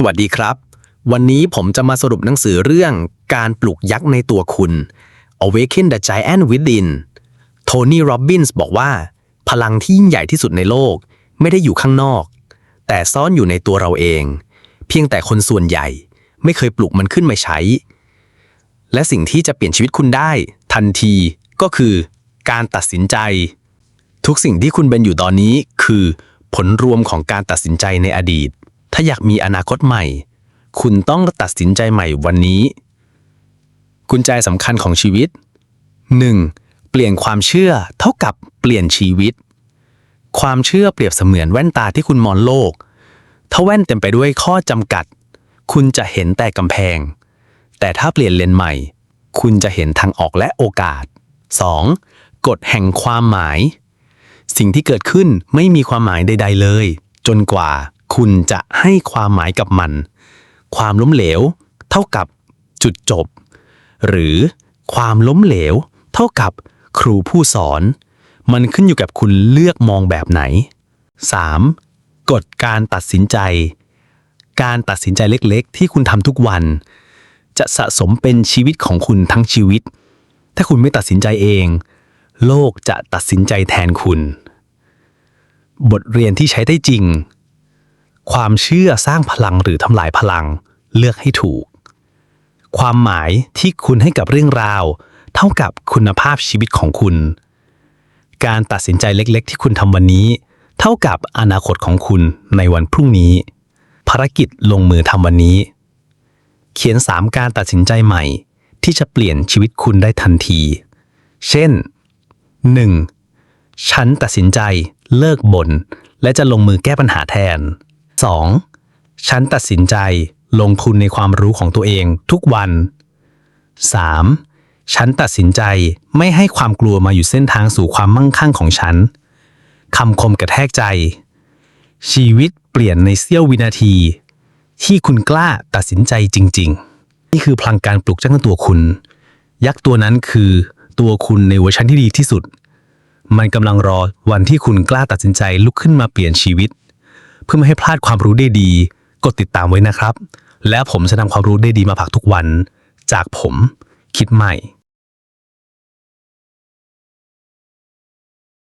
สวัสดีครับ วันนี้ผมจะมาสรุปหนังสือเรื่องการปลุกยักษ์ในตัวคุณ Awaken the Giant Within โทนี่ โรบินส์บอกว่า พลังที่ยิ่งใหญ่ที่สุดในโลก ไม่ได้อยู่ข้างนอก แต่ซ่อนอยู่ในตัวเราเอง เพียงแต่คนส่วนใหญ่ไม่เคยปลุกมันขึ้นมาใช้ และสิ่งที่จะเปลี่ยนชีวิตคุณได้ ทันทีก็คือ การตัดสินใจ ทุกสิ่งที่คุณเป็นอยู่ตอนนี้คือ ผลรวมของการตัดสินใจในอดีต ถ้าอยากมีอนาคตใหม่ คุณต้องตัดสินใจใหม่วันนี้ กุญแจสำคัญของชีวิต 1. เปลี่ยนความเชื่อเท่ากับเปลี่ยนชีวิต ความเชื่อเปรียบเสมือนแว่นตาที่คุณมองโลก ถ้าแว่นเต็มไปด้วยข้อจำกัด คุณจะเห็นแต่กำแพง แต่ถ้าเปลี่ยนเลนใหม่ คุณจะเห็นทางออกและโอกาส 2. กฎแห่งความหมาย สิ่งที่เกิดขึ้นไม่มีความหมายใด ๆ เลย จนกว่า คุณจะให้ความหมายกับมัน ความล้มเหลว เท่ากับจุดจบ หรือความล้มเหลว เท่ากับครูผู้สอน มันขึ้นอยู่กับคุณเลือกมองแบบไหน 3. กฎการตัดสินใจ การตัดสินใจเล็กๆ ที่คุณทำทุกวัน จะสะสมเป็นชีวิตของคุณทั้งชีวิต ถ้าคุณไม่ตัดสินใจเอง โลกจะตัดสินใจแทนคุณ บทเรียนที่ใช้ได้จริง ความเชื่อสร้างพลังหรือทำลายพลัง เลือกให้ถูก ความหมายที่คุณให้กับเรื่องราว เท่ากับคุณภาพชีวิตของคุณ การตัดสินใจเล็กๆ ที่คุณทำวันนี้ เท่ากับอนาคตของคุณในวันพรุ่งนี้ ภารกิจลงมือทำวันนี้ เขียน 3 การตัดสินใจใหม่ ที่จะเปลี่ยนชีวิตคุณได้ทันที เช่น 1. ฉันตัดสินใจเลิกบน่นและจะลงมือแก้ปัญหาแทน 2. ฉันตัดสินใจลงทุนในความรู้ของตัวเองทุกวัน 3. ฉันตัดสินใจไม่ให้ความกลัวมาอยู่เส้นทางสู่ความมั่งคั่งของฉันคำคมกระแทกใจ ชีวิตเปลี่ยนในเสี้ยววินาที ที่คุณกล้าตัดสินใจจริง ๆ นี่คือพลังการปลุกจ้างตัวคุณ ยักษ์ตัวนั้นคือตัวคุณในเวอร์ชันที่ดีที่สุด มันกำลังรอวันที่คุณกล้าตัดสินใจลุกขึ้นมาเปลี่ยนชีวิต เพื่อไม่ให้พลาดความรู้ได้ดี กดติดตามไว้นะครับ และผมจะนำความรู้ได้ดีมาฝากทุกวัน จากผม คิดใหม่